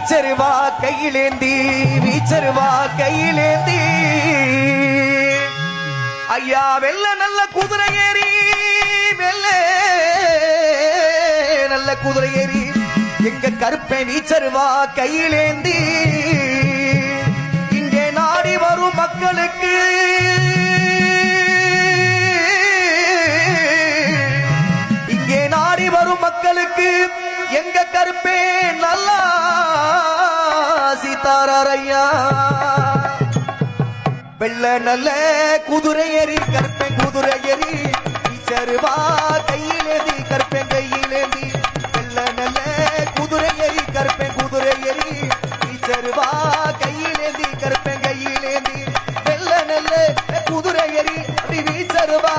வீச்சருவா கையிலேந்தி வீச்சருவா கையிலேந்தி. ஐயா வெள்ள நல்ல குதிரை ஏறி வெள்ள நல்ல குதிரை ஏறி எங்க கருப்பை வீச்சருவா கையிலேந்தி. இங்கே நாடி வரும் மக்களுக்கு இங்கே நாடி வரும் மக்களுக்கு எங்க கருப்பே நல்லா சீதாரையா வெள்ள நல்ல குதிரை எறி கருப்பேன் குதிரை எறி சருவா கையிலேந்தி கருப்பேன் கையிலேந்தி வெள்ள நல்ல குதிரை எறி கருப்பேன் குதிரை எறி சருவா கையிலேந்தி கருப்பேன் கையிலேந்தி வெள்ள நல்ல குதிரை எறி அப்படி வீசருவா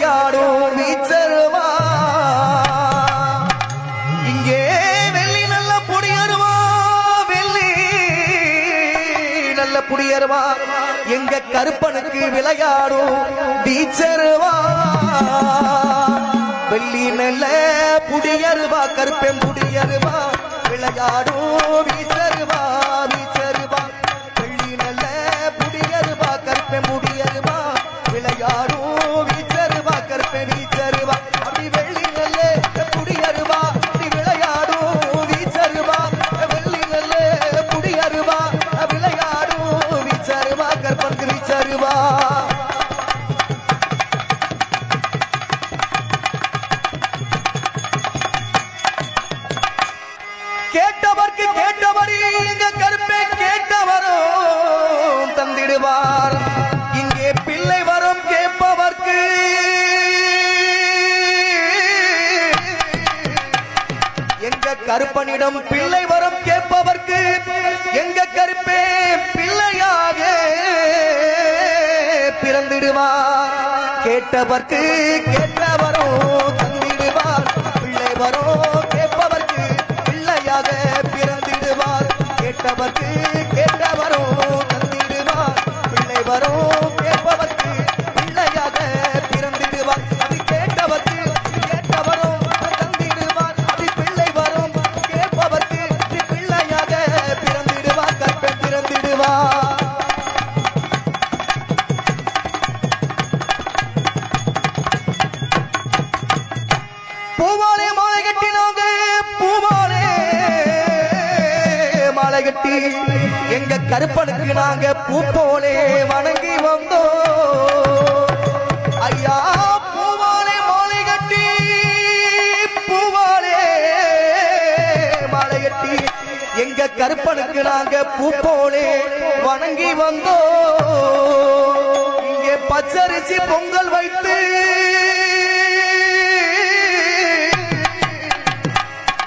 விளையாடும் வீச்சருவா இங்கே வெள்ளி நல்ல புடியருமா வெள்ளி நல்ல புடியருமா எங்க கருப்பனுக்கு விளையாடும் வீச்சருவா வெள்ளி நல்ல புடியருவா கருப்பெம் புடியருவா விளையாடும் வீச்சருவா வீச்சருவா கருப்பனிடம் பிள்ளை வரம் கேட்பவர்க்கு எங்க கருப்பே? பிள்ளையாக பிறந்திடுவா கேட்டவர்க்கு கேட்டவரோ தந்திடுவார். பிள்ளை வரும் கேட்பவர்க்கு பிள்ளையாக பிறந்திடுவார். கேட்டவர்க்கு பூவாலே மாலை கட்டினாங்க பூவாலே மாலை கட்டி எங்க கருப்பனுக்கு நாங்க பூ போலே வணங்கி வந்தோம். ஐயா பூவாலே மாலை கட்டி பூவாலே மாலை கட்டி எங்க கருப்பனுக்கு நாங்க பூ போலே வணங்கி வந்தோம். இங்கே பச்சரிசி பொங்கல் வைத்து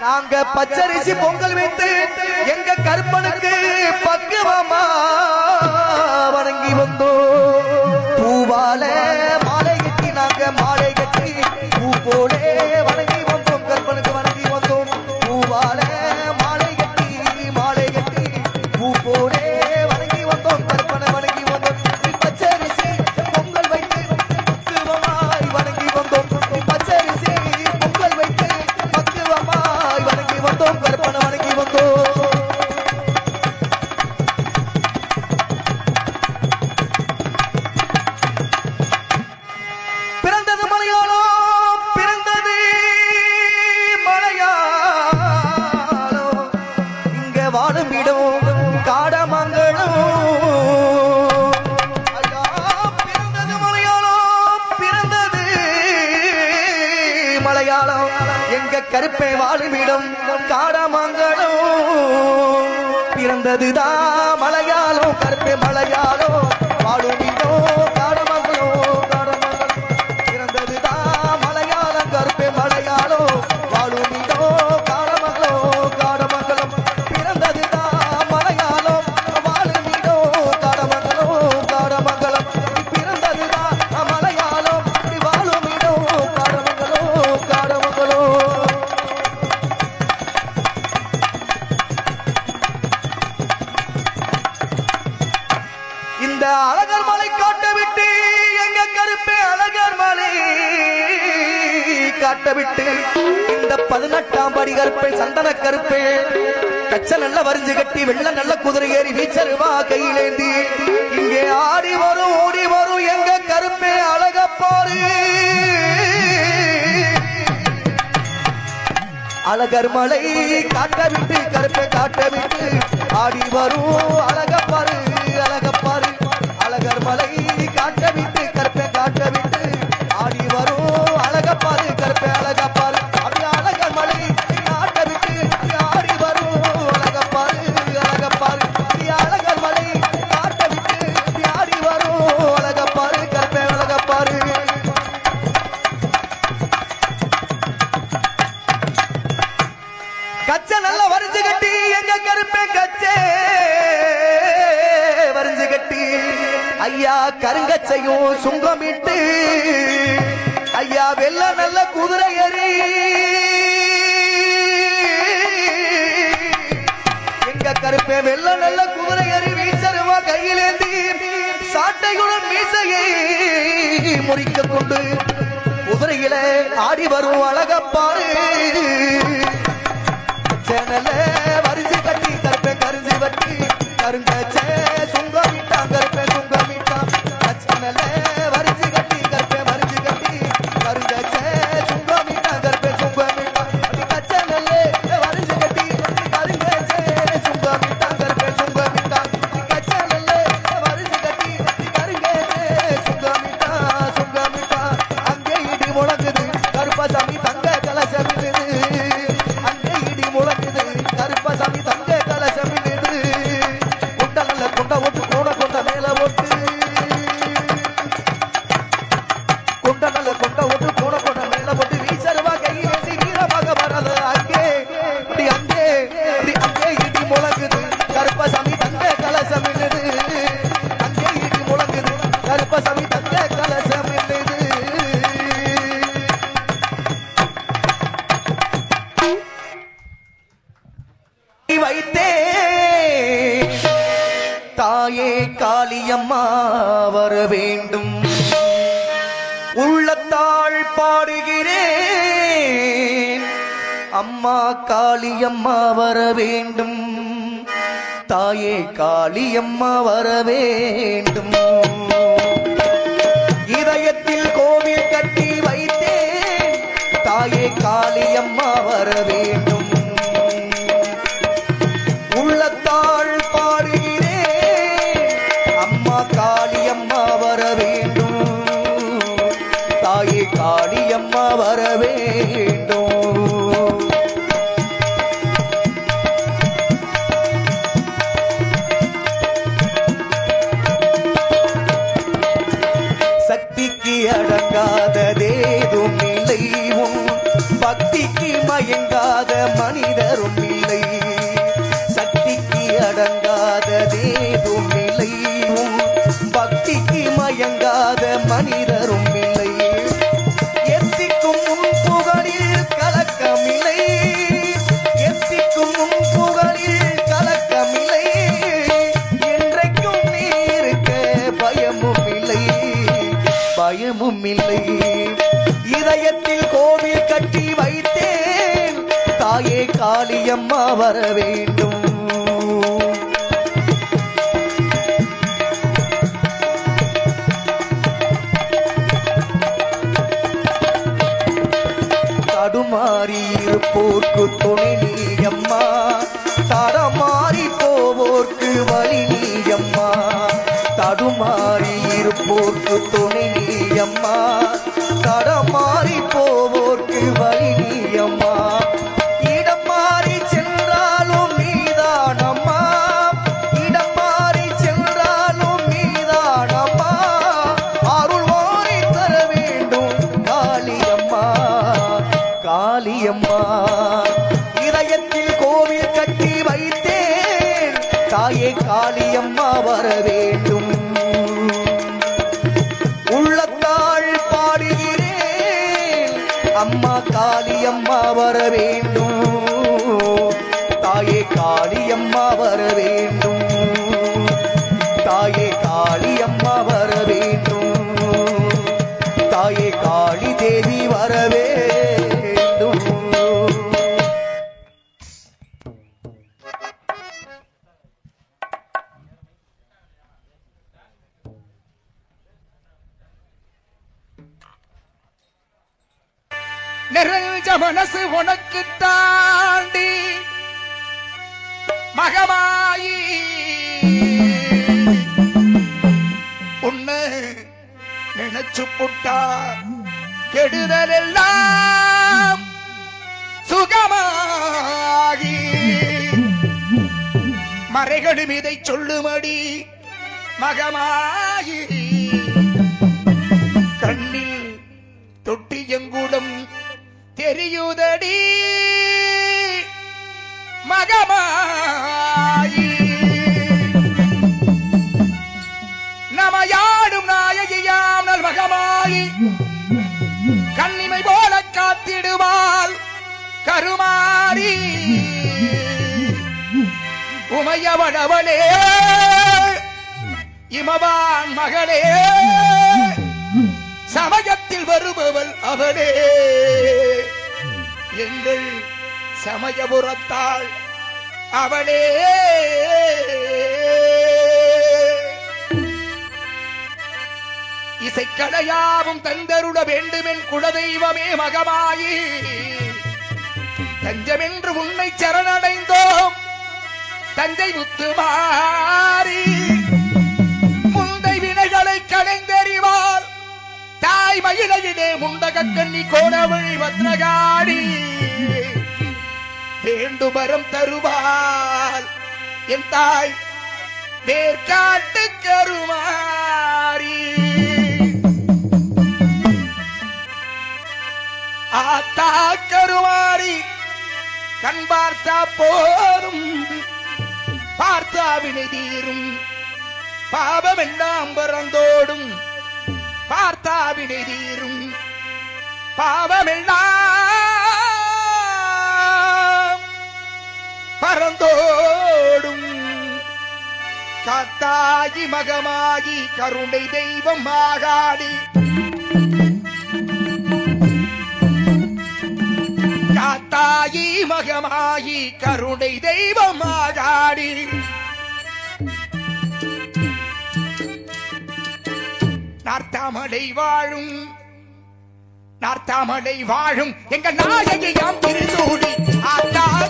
நாங்க பச்சரிசி பொங்கல் வைத்து எங்க கருப்பனுக்கு பக்குவமா வணங்கி வந்தோம். பூவால மாலை கட்டி நாங்க மாலை கட்டி பூ போலே வணங்கி பிறந்ததுதான் மலையாளம் கருப்பை மலையாளம். இந்த அழகர் மலை காட்ட விட்டு எங்க கருப்பே அழகர் மலை காட்டவிட்டு இந்த பதினெட்டாம் படி கருப்பை சந்தன கருப்பே. கச்ச நல்ல வரிஞ்சு கட்டி வெள்ள நல்ல குதிரை ஏறி வீச்சருவா கையிலேந்தி. இங்கே ஆடி வரும் ஓடி வரும் எங்க கருப்பே அழக பாரு அழகர் மலை காட்டவிட்டு கருப்பை காட்ட ஆடி வரும் அழக பாரு போட்டு ஐயா வெள்ள நல்ல குதிரை ஏறி. எங்க கருப்பே வெள்ள நல்ல குதிரை ஏறி வீச்சருவா கையிலேந்தி சாட்டையுடன் மீசையை முறிக்க கொண்டு குதிரையில ஆடி வரும் அழகப்பாரு சேனல வரிசை கட்டி கருப்பை கருஞ்சி வட்டி கருங்கச்ச அம்மா காளியம்மா வர வேண்டும். தாயே காளியம்மா வர வேண்டும். இதயத்தில் கோவில் கட்டி வைத்தேன். தாயே காளியம்மா வர வேண்டும். உள்ளத்தாள் பாடுகிறேன். அம்மா காளியம்மா வர வேண்டும். தாயே காளியம்மா வர வேண்டும். பயமும் இல்லை. இதயத்தில் கோவில் கட்டி வைத்தேன். தாயே காளியம்மா வர வேண்டும். தடுமாறி இருப்போர்க்கு துணை நீயம்மா. தடமாறி போவோர்க்கு வழி நீ அம்மா தடுமாறி இருப்போர்க்கு துணை நீயம்மா அம்மா காளியம்மா வர வேண்டும். தாயே காளியம்மா வர வேண்டும். நிறைஞ்ச மனசு உனக்கு தாண்டி மகமாயி. உன்னை நினைச்சு புட்டா கெடுதல் எல்லாம் சுகமாகி. மறைகளும் இதை சொல்லுமடி மகமாயி கண்ணில் தொட்டி எங்குடம் தெரியுதடி. மகமாயி. நமையாடும் நாயகியாம் நல் மகமாயி. கண்ணிமை போல காத்திடுவாள் கருமாறி. உமையவனவளே இமவான் மகளே. சமயத்தில் வருபவள் அவளே. எங்கள் சமயபுரத்தாள் அவளே. இசைக்கலையாவும் தந்தருட வேண்டுமென் குலதெய்வமே மகமாயி. தஞ்சமென்று உன்னை சரணடைந்தோம். தஞ்சை முத்துமாரி தாய் மயிலையிலே முண்டகக்கண்ணி கோணவழி பத்ரகாடி வேண்டுமரம் தருவாள் என் தாய் வேர்காட்டு கருமாறி. ஆத்தா கருமாறி கண் பார்த்தா போதும். பார்த்தா வினை தீரும். பாவம் எல்லாம் பறந்தோடும் பார்த்தாவினை தீரும் பாவமெல்லாம் பறந்தோடும். காத்தாகி மகமாகி கருணை தெய்வம் ஆகாடி காத்தாயி மகமாயி கருணை தெய்வம் ஆகாடி நார்த்தாமலை வாழும். நார்த்தாமலை வாழும். எங்க நாயகியாம் திருசூடி ஆத்தா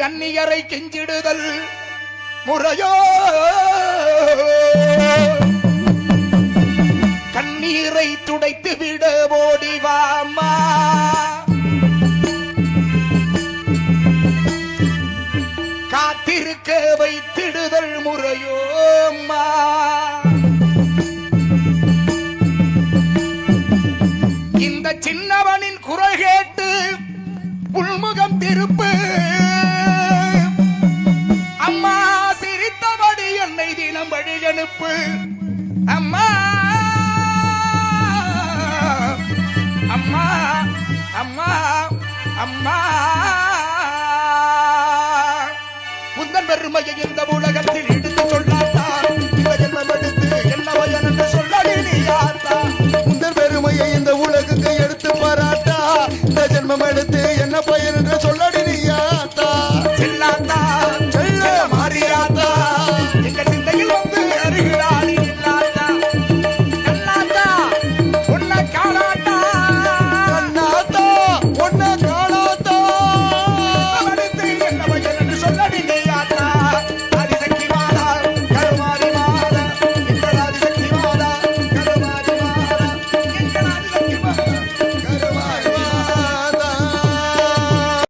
அந்நியரை கெஞ்சிடுதல் முறையோ? கண்ணீரை துடைத்து விட ஓடிவாமா வாம்மா காத்திருக்க வைத்திடுதல் முறையோம்மா இந்த சின்னவனின் குரல் கேட்டு உள்முகம் திருப்பு. வறுமையை இந்த உலகத்தில் இடித்து சொல்லாத்தான் இந்த ஜென்மம் எடுத்து என்ன பயன் என்று நீ யாத்தா இந்த பெருமையை இந்த உலகுக்கு எடுத்து பாராட்டா. இந்த ஜென்மம் எடுத்து